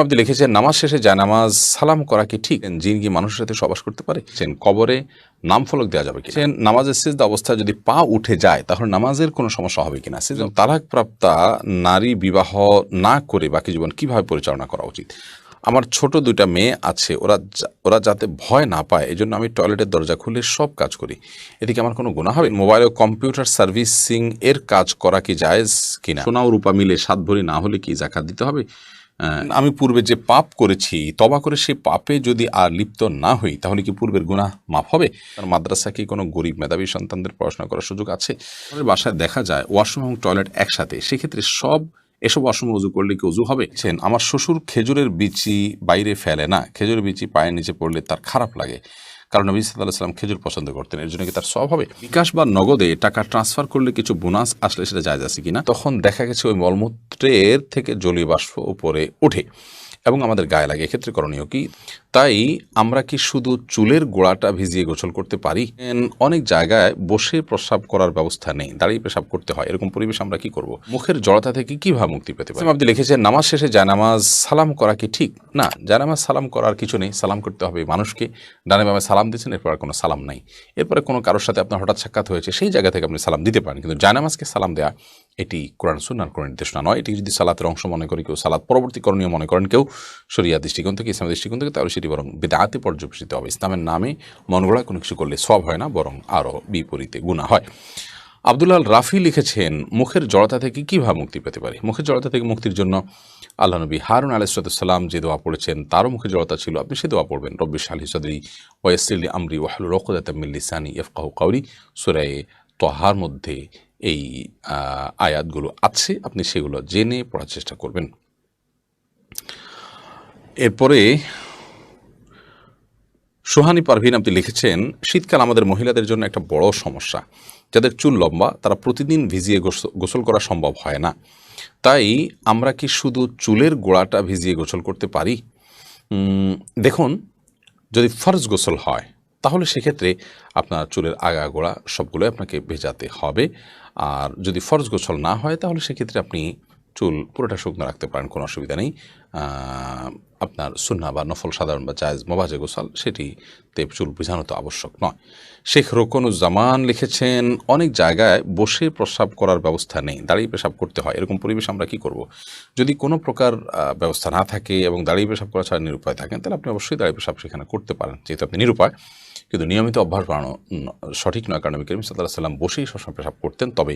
আপনি লিখেছেন, নামাজ শেষে যায়, নামাজ সালাম করা কি ঠিক? জিন কি মানুষের সাথে সবাস করতে পারে? কবরে নাম ফলক দেওয়া যাবে কি চেন নামাজের শেষ অবস্থায় যদি পা উঠে যায়, তাহলে নামাজের কোনো সমস্যা হবে কিনা? সে তালাক প্রাপ্তা নারী বিবাহ না করে বাকি জীবন কীভাবে পরিচালনা করা উচিত? আমার ছোট দুইটা মেয়ে আছে, ওরা ওরা যাতে ভয় না পায় এই জন্য আমি টয়লেটের দরজা খুলে সব কাজ করি। এদিকে আমার কোনো গুণা হবে? মোবাইল ও কম্পিউটার সার্ভিসিং এর কাজ করা কি জায়েজ কিনা? সোনা রূপা মিলে সাত ভরি না হলে কি জাকাত দিতে হবে? আমি পূর্বে যে পাপ করেছি, তবা করে সেই পাপে যদি আর লিপ্ত না হই, তাহলে কি পূর্বের গুণা মাফ হবে? তার মাদ্রাসা কি কোনো গরিব মেধাবী সন্তানদের পড়াশোনা করার সুযোগ আছে? বাসায় দেখা যায়, ওয়াশরুম এবং টয়লেট একসাথে। সেক্ষেত্রে সব এসব ওয়াশরুমে উজু করলে কি উজু হবে? আমার শ্বশুর খেজুরের বিচি বাইরে ফেলে না। খেজুরের বিচি পায়ের নিচে পড়লে তার খারাপ লাগে। কারণ নবী সাল্লাহ সাল্লাম খেজুর পছন্দ করতেন। এর জন্য কি তার সব হবে? বিকাশ বা নগদে টাকা ট্রান্সফার করলে কিছু বোনাস আসলে সেটা যায় আছে কিনা? তখন দেখা গেছে ওই মলমূত্রের থেকে জলীয় বাষ্প উপরে ওঠে। এবং আমাদের গায়ে লাগে। এক্ষেত্রে করণীয় কি? তাই আমরা কি শুধু চুলের গোড়াটা ভিজিয়ে গোসল করতে পারি? অনেক জায়গায় বসে প্রস্রাব করার ব্যবস্থা নেই, দাঁড়িয়ে পেশাব করতে হয়। এরকম পরিবেশ আমরা কি করব? মুখের জড়তা থেকে কীভাবে মুক্তি পেতে পারি? আপনি লিখেছেন, নামাজ শেষে জানামাজ সালাম করা কি ঠিক? না জানামাজ সালাম করার কিছু নেই, সালাম করতে হবে মানুষকে। ডানে বামে সালাম দিয়েছেন, এরপর কোনো সালাম নাই। এরপরে কোনো কারোর সাথে আপনার হঠাৎ সাক্ষাৎ হয়েছে, সেই জায়গা থেকে আপনি সালাম দিতে পারেন। কিন্তু জানামাজকে সালাম দেওয়া এটি কোরআন সুন্নার কোনো নির্দেশনা নয়। এটি যদি সালাতের অংশ মনে করে, কেউ সালাত পরবর্তী করণীয় মনে করেন, কেউ শরিয়া দৃষ্টিকোণ থেকে, ইসলামের দৃষ্টিকোণ থেকে, তাহলে সেটি বরং বেদাতে পর্যবেসিত হবে। ইসলামের নামে মন গড়া কোনো কিছু করলে সব হয় না, বরং আরও বিপরীতে গুণা হয়। আব্দুল্লাহ রাফি লিখেছেন, মুখের জড়তা থেকে কীভাবে মুক্তি পেতে পারি? মুখের জড়তা থেকে মুক্তির জন্য আল্লাহ নবী হারুন আলাইসালাম যে দোয়া পড়েছেন, তারও মুখে জড়তা ছিল। আপনি সে দোয়া পড়বেন, রব্বি শাহি সদরি ওয়াসিল্লি আমরি ওয়াহলু রকদাতামিল্লিসানি ইফকাহু কাউরি সুরায়ে তহার মধ্যে এই আয়াতগুলো আছে, আপনি সেগুলো জেনে পড়ার চেষ্টা করবেন। এরপরে, সোহানি পারভিন আপনি লিখেছেন, শীতকাল আমাদের মহিলাদের জন্য একটা বড় সমস্যা। যাদের চুল লম্বা, তারা প্রতিদিন ভিজিয়ে গোস- গোসল করা সম্ভব হয় না। তাই আমরা কি শুধু চুলের গোড়াটা ভিজিয়ে গোসল করতে পারি? দেখুন, যদি ফরজ গোসল হয়, তাহলে সেক্ষেত্রে আপনার চুলের আগা গোড়া সবগুলোই আপনাকে ভেজাতে হবে। আর যদি ফরজ গোসল না হয়, তাহলে সেক্ষেত্রে আপনি চুল পুরোটা শুকনো রাখতে পারেন, কোনো অসুবিধা নেই। আপনার সুন্না বা নফল সাধারণ বা জায়জ মোবাজে গোসল সেটিতে চুল বোঝানো তো আবশ্যক নয়। শেখ রোকনুজ্জামান লিখেছেন, অনেক জায়গায় বসে প্রস্রাব করার ব্যবস্থা নেই, দাঁড়িয়ে পেশাব করতে হয়। এরকম পরিবেশ আমরা কি করব? যদি কোনো প্রকার ব্যবস্থা না থাকে এবং দাঁড়িয়ে পেশাব করা ছাড়া নিরুপায় থাকেন, তাহলে আপনি অবশ্যই দাঁড়িয়ে পেশাব সেখানে করতে পারেন, যেহেতু আপনি নিরুপায়। কিন্তু নিয়মিত অভ্যাস বাড়ানো সঠিক নয়। কারণ নবী করিম সাল্লাহ সাল্লাম বসেই সবসময় পেশাব করতেন। তবে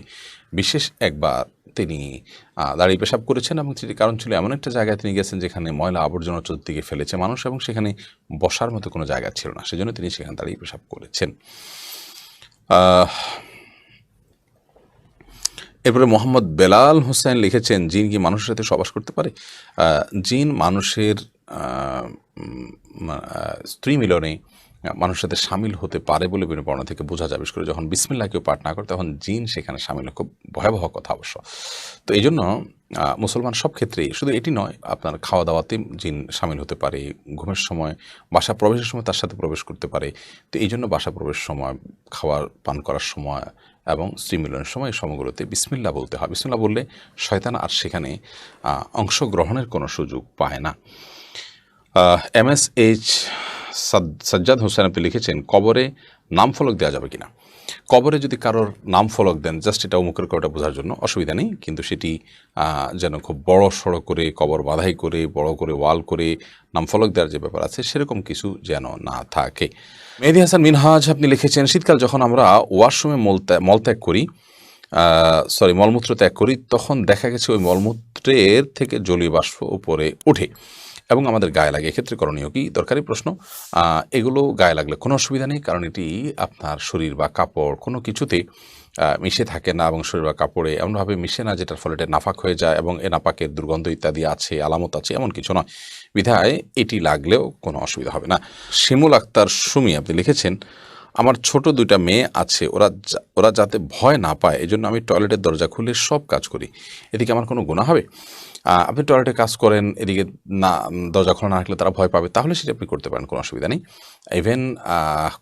বিশেষ একবার তিনি দাঁড়িয়ে পেশাব করেছেন এবং সেটি কারণ ছিল এমন একটা জায়গায় তিনি গেছেন যেখানে ময়লা আবর্জনা চতুর্দিকে ফেলেছে মানুষ এবং সেখানে বসার মতো কোনো জায়গা ছিল না। সেজন্য তিনি সেখানে দাঁড়িয়ে পেশাব করেছেন। এরপরে মোহাম্মদ বেলাল হোসেন লিখেছেন, জিন কি মানুষের সাথে সবাস করতে পারে? জিন মানুষের স্ত্রী মিলনে মানুষের সাথে সামিল হতে পারে বলে বিভিন্ন বর্ণনা থেকে বোঝা যাবে করে যখন বিসমিল্লা কেউ পাঠ না করে, তখন জিন সেখানে সামিল খুব ভয়াবহ কথা অবশ্য। তো এই জন্য মুসলমান সব ক্ষেত্রেই, শুধু এটি নয়, আপনার খাওয়া দাওয়াতে জিন সামিল হতে পারে, ঘুমের সময় বাসা প্রবেশের সময় তার সাথে প্রবেশ করতে পারে। তো এই জন্য বাসা প্রবেশের সময়, খাওয়ার, পান করার সময় এবং স্ত্রী মিলনের সময় এই সময়গুলোতে বিসমিল্লা বলতে হয়। বিসমিল্লা বললে শয়তান আর সেখানে অংশগ্রহণের কোনো সুযোগ পায় না। M S H Sajjad Hossain আপনি লিখেছেন, কবরে নাম ফলক দেওয়া যাবে কিনা? কবরে যদি কারোর নাম ফলক দেন, জাস্ট এটা অমুকের কটা বোঝার জন্য অসুবিধা নেই, কিন্তু সেটি যেন খুব বড় সড়ো করে, কবর বাধাই করে, বড় করে, ওয়াল করে নাম ফলক দেওয়ার যে ব্যাপার আছে, সেরকম কিছু যেন না থাকে। মেহেদি হাসান মিনহাজ আপনি লিখেছেন, শীতকাল যখন আমরা ওয়াশরুমে মলত্যাগ মলত্যাগ করি সরি, মলমূত্র ত্যাগ করি, তখন দেখা গেছে ওই মলমূত্রের থেকে জলীয় বাষ্প উপরে ওঠে। এবং আমাদের গায়ে লাগে, এক্ষেত্রে করণীয় কি? দরকারি প্রশ্ন। এগুলো গায়ে লাগলে কোনো অসুবিধা নেই, কারণ এটি আপনার শরীর বা কাপড় কোনো কিছুতে মিশে থাকে না এবং শরীর বা কাপড়ে এমনভাবে মিশে না যেটার ফলে এটা নাফাক হয়ে যায় এবং এ নাপাকের দুর্গন্ধ ইত্যাদি আছে, আলামত আছে, এমন কিছু নয়। বিধায় এটি লাগলেও কোনো অসুবিধা হবে না। শিমুল আক্তার সুমি, আপনি লিখেছেন, আমার ছোট দুইটা মেয়ে আছে, ওরা ওরা যাতে ভয় না পায়, এজন্য আমি টয়লেটের দরজা খুলে সব কাজ করি। এদিকে আমার কোনো গুণা হবে? আপনি টয়লেটে কাজ করেন, এদিকে না, দরজা খোলা না রাখলে তারা ভয় পাবে, তাহলে সেটা আপনি করতে পারেন, কোনো অসুবিধা নেই। ইভেন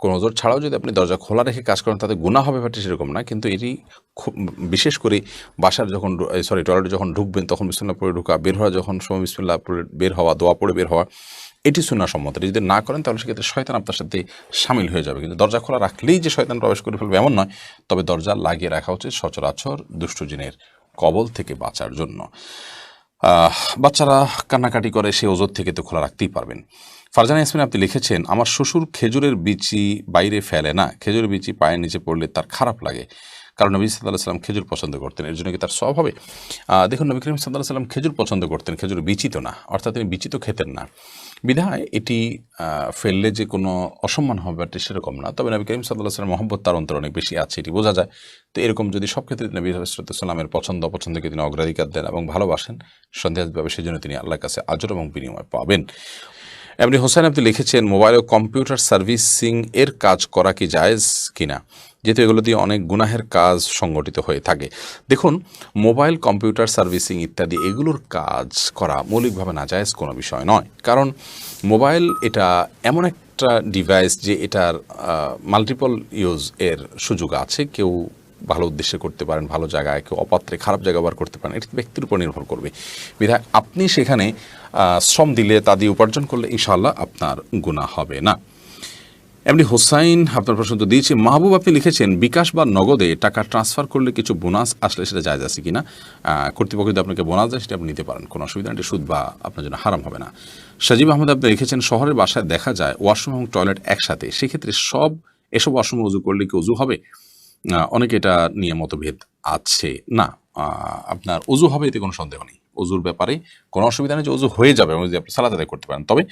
কোনো ওজোর ছাড়াও যদি আপনি দরজা খোলা রেখে কাজ করেন, তাতে গুণা হবে ব্যাপারটি সেরকম না। কিন্তু এটি বিশেষ করে বাসার যখন সরি টয়লেটে যখন ঢুকবেন, তখন বিসমিল্লা পড়ে ঢুকা, বের হওয়া যখন সময় বিসমিল্লা পড়ে, বের হওয়া, দোয়া পড়ে বের হওয়া, এটি সুন্না সম্মত যদি না করেন, তাহলে সেক্ষেত্রে শয়তান আপনার সাথে সামিল হয়ে যাবে। কিন্তু দরজা খোলা রাখলেই যে শয়তান প্রবেশ করে ফেলবে এমন নয়, তবে দরজা লাগিয়ে রাখা উচিত সচরাচর দুষ্ট জিনের কবল থেকে বাঁচার জন্য। বাচ্চারা কান্নাকাটি করে সে ওজোর থেকে তো খোলা রাখতেই পারবেন। ফারজানা ইয়াসমিন, আপনি লিখেছেন, আমার শ্বশুর খেজুরের বিচি বাইরে ফেলে না। খেজুরের বিচি পায়ের নিচে পড়লে তার খারাপ লাগে। কারণ নবী সাল্লাহ সাল্লাম খেজুর পছন্দ করতেন। এর জন্য কি তার সব হবে? দেখুন, নবী করিম সাল্লাহ সাল্লাম খেজুর পছন্দ করতেন, খেজুর বিচিত না, অর্থাৎ তিনি বিচিত খেতেন না। বিধায় এটি ফেললে যে কোনো অসম্মান হবে ব্যাপারটি সেরকম না, তবে নবী করিম সাল্লাহ সাল্লাম মহব্বত তার অন্তর অনেক বেশি আছে, এটি বোঝা যায়। তো এরকম যদি সব ক্ষেত্রে নবী সাল্লামের পছন্দ, অপছন্দকে তিনি অগ্রাধিকার দেন এবং ভালোবাসেন সন্দেহভাবে সেই জন্য তিনি আল্লাহর কাছে আজর এবং বিনিময় পাবেন। এমনি হোসেন আপনি লিখেছেন, মোবাইল ও কম্পিউটার সার্ভিসিং এর কাজ করা কি জায়েজ কিনা? যেহেতু এগুলো দিয়ে অনেক গুনাহের কাজ সংগঠিত হয়ে থাকে। দেখুন, মোবাইল, কম্পিউটার সার্ভিসিং ইত্যাদি এগুলোর কাজ করা মৌলিকভাবে না জায়েজ কোনো বিষয় নয়। কারণ মোবাইল এটা এমন একটা ডিভাইস যে এটার মাল্টিপল ইউজ এর সুযোগ আছে। কেউ ভালো উদ্দেশ্যে করতে পারেন, ভালো জায়গায়, কেউ অপাত্রে খারাপ জায়গা ব্যবহার করতে পারেন, এটা ব্যক্তির উপর নির্ভর করবে। বিধায় আপনি সেখানে শ্রম দিলে তা দিয়ে উপার্জন করলে ইনশাআল্লাহ আপনার গুণা হবে না। এমনি হোসাইন আপনার প্রশ্ন তো দিয়েছি, মাহবুব আপনি লিখেছেন, বিকাশ বা নগদে টাকা ট্রান্সফার করলে কিছু বোনাস আসলে সেটা যায় আছে কিনা? কর্তৃপক্ষ যদি আপনাকে বোনাস দেয়, সেটা আপনি নিতে পারেন। কোনো অসুবিধা নেই সুদ বা আপনার জন্য হারাম হবে না। সাজিব আহমেদ, আপনি লিখেছেন, শহরের বাসায় দেখা যায় ওয়াশরুম এবং টয়লেট একসাথে। সেক্ষেত্রে সব এসব ওয়াশরুমে উজু করলে কি উজু হবে? অনেকে এটা নিয়ে মতভেদ আছে। না আপনার উজু হবে, এতে কোনো সন্দেহ নেই। উজুর ব্যাপারে কোনো অসুবিধা নেই যে উজু হয়ে যাবে এবং যদি আপনি সালাদ করতে পারেন। তবে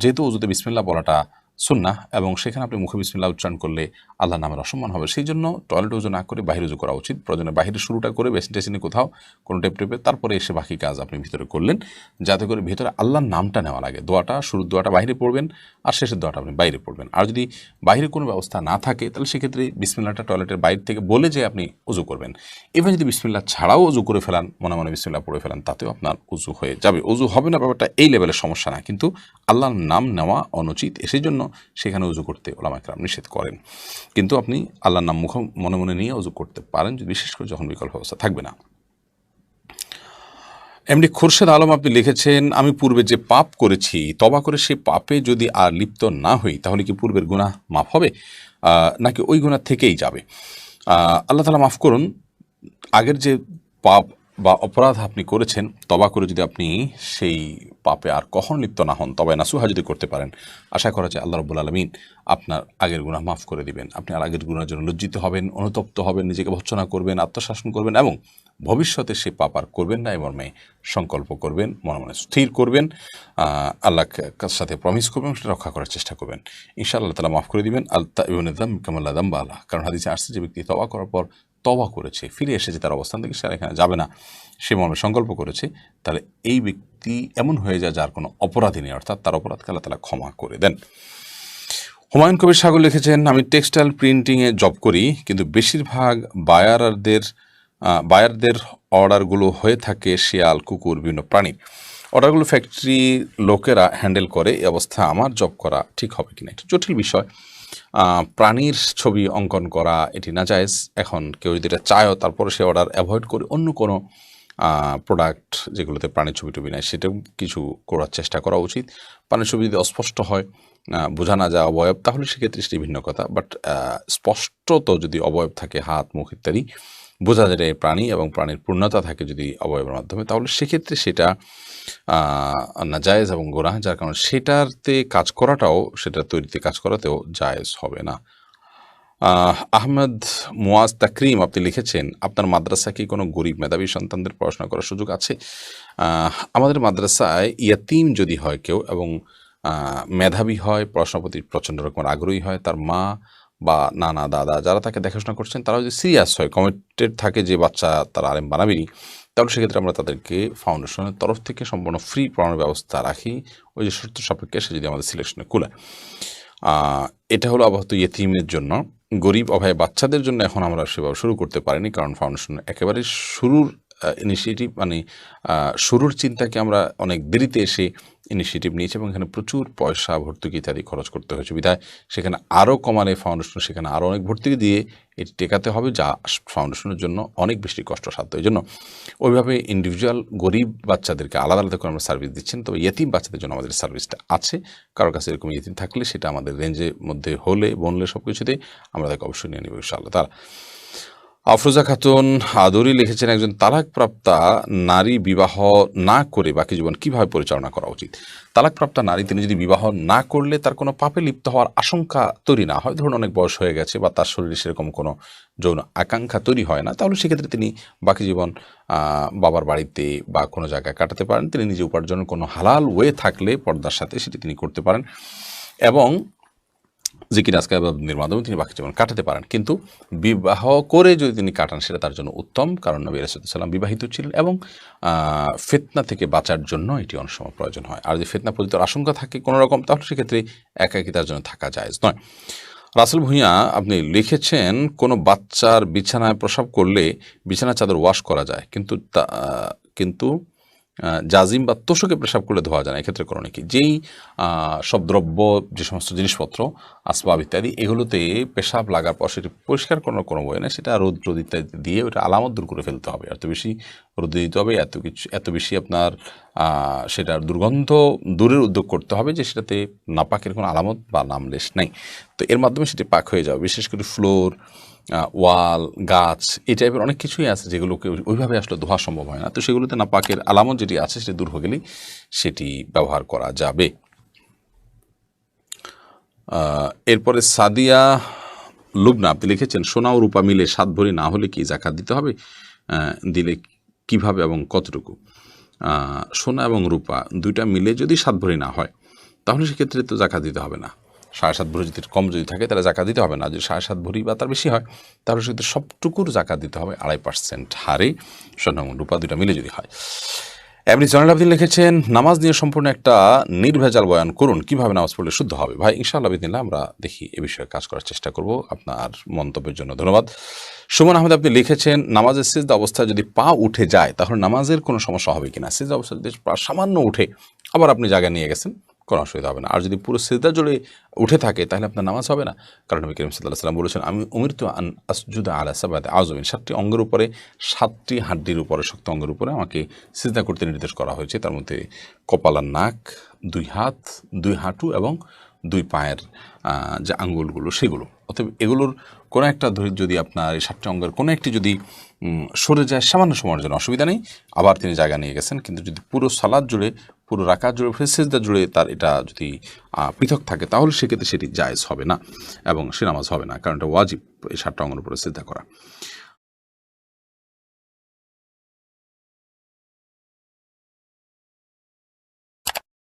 যেহেতু উজুতে বিসমিল্লা বলাটা সুন্না এবং সেখানে আপনি মুখে বিসমিল্লা উচ্চারণ করলে আল্লাহ নামের অসম্মান হবে। সেই জন্য টয়লেট উজু না করে বাহির উজু করা উচিত। প্রয়োজনে বাহিরে শুরুটা করে বেসিন টেসিনে কোথাও কোনো টেপ টেপে তারপরে এসে বাকি কাজ আপনি ভিতরে করলেন। যাতে করে ভিতরে আল্লাহর নামটা নেওয়া লাগে। দোয়াটা, শুরুর দোয়াটা বাইরে পড়বেন আর শেষের দোয়াটা আপনি বাইরে পড়বেন। আর যদি বাইরে কোনো ব্যবস্থা না থাকে, তাহলে সেক্ষেত্রে বিসমিল্লাটা টয়লেটের বাইরে থেকে বলে যে আপনি উজু করবেন। এবার যদি বিসমিল্লা ছাড়াও উজু করে ফেলান, মনে মনে বিসমিল্লা পড়ে ফেলান, তাতেও আপনার উজু হয়ে যাবে। উজু হবে না ব্যাপারটা এই লেভেলের সমস্যা না। কিন্তু আল্লাহর নাম নেওয়া অনুচিত। সেই জন্য সেখানে উজু করতে ওলামাকরাম নিষেধ করেন। কিন্তু আপনি আল্লাহর নাম মুখ মনে মনে নিয়ে উজু করতে পারেন যদি বিশেষ করে যখন বিকল্প ব্যবস্থা থাকবে না। এমনি খুরশেদ আলম আপনি লিখেছেন, আমি পূর্বে যে পাপ করেছি, তবা করে সেই পাপে যদি আর লিপ্ত না হই, তাহলে কি পূর্বের গুণা মাফ হবে? নাকি ওই গুণা থেকেই যাবে? আল্লাহ তালা মাফ করুন, আগের যে পাপ বা অপরাধ আপনি করেছেন, তবা করে যদি আপনি সেই পাপে আর কখন লিপ্ত না হন, তবে নাসুহা যদি করতে পারেন, আশা করা যায় আল্লাহ রব্বুল আলমিন আপনার আগের গুণা মাফ করে দিবেন। আপনি আর আগের গুণার জন্য লজ্জিত হবেন, অনুতপ্ত হবেন, নিজেকে ভৎসনা করবেন, আত্মশাসন করবেন এবং ভবিষ্যতে সে পাপ আর করবেন না এই মর্মে সংকল্প করবেন, মনে মনে স্থির করবেন আল্লাহ সাথে প্রমিস করবেন সেটা রক্ষা করার চেষ্টা করবেন। ইনশাআল্লাহ তালা মাফ করে দিবেন। আল্লাহ ইবনাদাম কামাল্লা দাম্বা আল্লাহ কারণ হাদিসে আসছে যে ব্যক্তি তবা করার পর তবা করেছে, ফিরে এসেছে তার অবস্থান থেকে, সে এখানে যাবে না। সে মর্মে সংকল্প করেছে, তাহলে এই ব্যক্তি এমন হয়ে যায় যার কোনো অপরাধী নেই, অর্থাৎ তার অপরাধকে আল্লাহ তালা ক্ষমা করে দেন। হুমায়ুন কবির সাগর লিখেছেন, আমি টেক্সটাইল প্রিন্টিংয়ে জব করি, কিন্তু বেশিরভাগ বায়ারদের বায়ারদের অর্ডারগুলো হয়ে থাকে শিয়াল, কুকুর, বিভিন্ন প্রাণীর অর্ডারগুলো ফ্যাক্টরি লোকেরা হ্যান্ডেল করে, এই অবস্থা আমার জব করা ঠিক হবে কিনা এটা জটিল বিষয়। প্রাণীর ছবি অঙ্কন করা, এটি না জায়েজ এখন কেউ যদি এটা চায়ও, তারপরে সে অর্ডার অ্যাভয়েড করে অন্য কোনো প্রোডাক্ট যেগুলোতে প্রাণীর ছবি টবি নেয় সেটাও কিছু করার চেষ্টা করা উচিত। প্রাণীর ছবি যদি অস্পষ্ট হয় বোঝা না যায় অবয়ব, তাহলে সেক্ষেত্রে সেটি ভিন্ন কথা। বাট স্পষ্টত যদি অবয়ব থাকে, হাত, মুখ ইত্যাদি বোঝা যায় প্রাণী এবং প্রাণীর পূর্ণতা থাকে যদি অবয়বের মাধ্যমে তাহলে সেক্ষেত্রে সেটা আহ, নাজায়েজ এবং গোনা যার কারণে সেটাতে কাজ করাটাও সেটা তৈরিতে কাজ করাতেও জায়েজ হবে না। আহমেদ মুয়াজ তাকরিম আপনি লিখেছেন আপনার মাদ্রাসা কি কোনো গরিব মেধাবী সন্তানদের পড়াশোনা করার সুযোগ আছে? আমাদের মাদ্রাসায় ইয়াতিম যদি হয় কেউ এবং মেধাবী হয় পড়াশোনার প্রতি প্রচণ্ড রকমের আগ্রহী হয় তার মা বা নানা দাদা যারা তাকে দেখাশোনা করছেন তারা যদি সিরিয়াস হয় কমিটেড থাকে যে বাচ্চা তারা আলেম বানাবেনি তাহলে সেক্ষেত্রে আমরা তাদেরকে ফাউন্ডেশনের তরফ থেকে সম্পূর্ণ ফ্রি পড়ানোর ব্যবস্থা রাখি। ওই যে শর্ত সাপেক্ষে সে যদি আমাদের সিলেকশনে কুলায়। এটা হলো আপাতত ইয়েতিমের জন্য। গরিব অভাবে বাচ্চাদের জন্য এখন আমরা সেবা শুরু করতে পারিনি, কারণ ফাউন্ডেশন একেবারে শুরুর ইনিশিয়েটিভ মানে শুরুর চিন্তাকে আমরা অনেক দেরিতে এসে ইনিশিয়েটিভ নিয়েছি এবং এখানে প্রচুর পয়সা, ভর্তুকি ইত্যাদি খরচ করতে হয়েছে। বিধায় সেখানে আরও কমালে ফাউন্ডেশন সেখানে আরও অনেক ভর্তুকি দিয়ে এটি টেকাতে হবে, যা ফাউন্ডেশনের জন্য অনেক বেশি কষ্টসাধ্য। এই জন্য ওইভাবে ইন্ডিভিজুয়াল গরিব বাচ্চাদেরকে আলাদা আলাদা করে আমরা সার্ভিস দিচ্ছেন তবে ইয়েতিম বাচ্চাদের জন্য আমাদের সার্ভিসটা আছে। কারোর কাছে এরকম ইয়েতিম থাকলে সেটা আমাদের রেঞ্জের মধ্যে হলে, বনলে সব কিছুতে আমরা তাকে অবশ্যই নিয়ে নেব ইনশাআল্লাহ। তারা আফরোজা খাতুন আদরি লিখেছেন একজন তালাকপ্রাপ্তা নারী বিবাহ না করে বাকি জীবন কীভাবে পরিচালনা করা উচিত? তালাকপ্রাপ্তা নারী, তিনি যদি বিবাহ না করলে তার কোনো পাপে লিপ্ত হওয়ার আশঙ্কা তৈরি না হয়। ধরুন অনেক বয়স হয়ে গেছে বা তার শরীরে সেরকম কোনো যৌন আকাঙ্ক্ষা তৈরি হয় না, তাহলে সেক্ষেত্রে তিনি বাকি জীবন বাবার বাড়িতে বা কোনো জায়গায় কাটাতে পারেন। তিনি নিজে উপার্জনের কোনো হালাল ওয়ে থাকলে পর্দার সাথে সেটি তিনি করতে পারেন। এবং জিকির আজকাবের মাধ্যমে তিনি বাকি জীবন কাটাতে পারেন। কিন্তু বিবাহ করে যদি তিনি কাটান, সেটা তার জন্য উত্তম, কারণ নবী রাসুলাম বিবাহিত ছিলেন এবং ফেতনা থেকে বাঁচার জন্য এটি অনেক সময় প্রয়োজন হয়। আর যদি ফিতনা পতিতর আশঙ্কা থাকে কোনো রকম, তাহলে সেক্ষেত্রে একাকি তার জন্য থাকা যায় নয়। রাসেল ভূঁইয়া, আপনি লিখেছেন, কোনো বাচ্চার বিছানায় প্রসাব করলে বিছানা চাদর ওয়াশ করা যায়, কিন্তু তা- কিন্তু জাজিম বা তোষকে পেশাব করলে ধোয়া যায় না, এক্ষেত্রে করণীয় কি? যেই সব দ্রব্য, যে সমস্ত জিনিসপত্র, আসবাব ইত্যাদি, এগুলোতে পেশাব লাগার পর সেটি পরিষ্কার করার কোনো বই না, সেটা রোদ রোদ ইত্যাদি দিয়ে ওটা আলামত দূর করে ফেলতে হবে। এত বেশি রোদে দিতে হবে, এত কিছু, এত বেশি আপনার সেটার দুর্গন্ধ দূরের উদ্যোগ করতে হবে যে সেটাতে নাপাকের কোনো আলামত বা নামলেশ নেই। তো এর মাধ্যমে সেটি পাক হয়ে যাবে, বিশেষ করে ফ্লোর ওয়াল, গাছ, এই টাইপের অনেক কিছুই আছে যেগুলোকে ওইভাবে আসলে ধোয়া সম্ভব হয় না। তো সেগুলোতে না পাকের আলামত যেটি আছে সেটি দূর হয়ে গেলেই সেটি ব্যবহার করা যাবে। এরপরে সাদিয়া লুবনা, আপনি লিখেছেন, সোনা ও রূপা মিলে সাত ভরি না হলে কি জাকাত দিতে হবে? দিলে কীভাবে এবং কতটুকু? সোনা এবং রূপা দুইটা মিলে যদি সাত ভরি না হয়, তাহলে সেক্ষেত্রে তো জাকাত দিতে হবে না। সাড়ে সাত ভরি যদি কম যদি থাকে, তাহলে জাকা দিতে হবে না। যদি সাড়ে সাত ভরি বা তার বেশি হয়, তাহলে সেক্ষেত্রে সবটুকুর জাকাত দিতে হবে, আড়াই পার্সেন্ট হারে। এবং রূপা দুইটা মিলে যদি হয়। এমনি জয়নাল আবদিন লিখেছেন, নামাজ নিয়ে সম্পূর্ণ একটা নির্ভেজাল বয়ান করুন। কীভাবে নামাজ পড়লে শুদ্ধ হবে? ভাই, ইনশাআল্লাহ বিদিল্লা আমরা দেখি এ বিষয়ে কাজ করার চেষ্টা করব। আপনার মন্তব্যের জন্য ধন্যবাদ। সুমন আহমেদ, আপনি লিখেছেন, নামাজের সিজদা অবস্থায় যদি পা উঠে যায়, তাহলে নামাজের কোনো সমস্যা হবে কিনা? সিজদা অবস্থায় যদি পা সামান্য উঠে, আবার আপনি জায়গায় নিয়ে গেছেন কোনো অসুবিধা হবে না। আর যদি পুরো সিজদা জুড়ে উঠে থাকে, তাহলে আপনার নামাজ হবে না। কারণ নবী করিম সাল্লাহ সাল্লাম বলেছেন, আমি উমির তো আন আসজুদা আলা সাবাদ আজমিন সাতটি অঙ্গের উপরে, সাতটি হাড্ডির উপরে, শক্ত অঙ্গের উপরে আমাকে সিজদা করতে নির্দেশ করা হয়েছে। তার মধ্যে কপালার নাক, দুই হাত, দুই হাঁটু এবং দুই পায়ের যে আঙ্গুলগুলো, সেগুলো। অতএব এগুলোর কোনো একটা ধরে, যদি আপনার এই সাতটি অঙ্গের কোনো একটি যদি সরে যায়, সামান্য সময়ের জন্য অসুবিধা নেই। আবার তিনি জায়গা নিয়ে গেছেন। কিন্তু যদি পুরো সালাদ জুড়ে পুরো রাকাত জুড়ে ফেসেজদা জুড়ে তার এটা যদি পৃথক থাকে, তাহলে সেক্ষেত্রে সেটি জায়জ হবে না এবং সে নামাজ হবে না, কারণ এটা ওয়াজিব এই সাতটা অঙ্গের উপরে সিদ্ধা করা।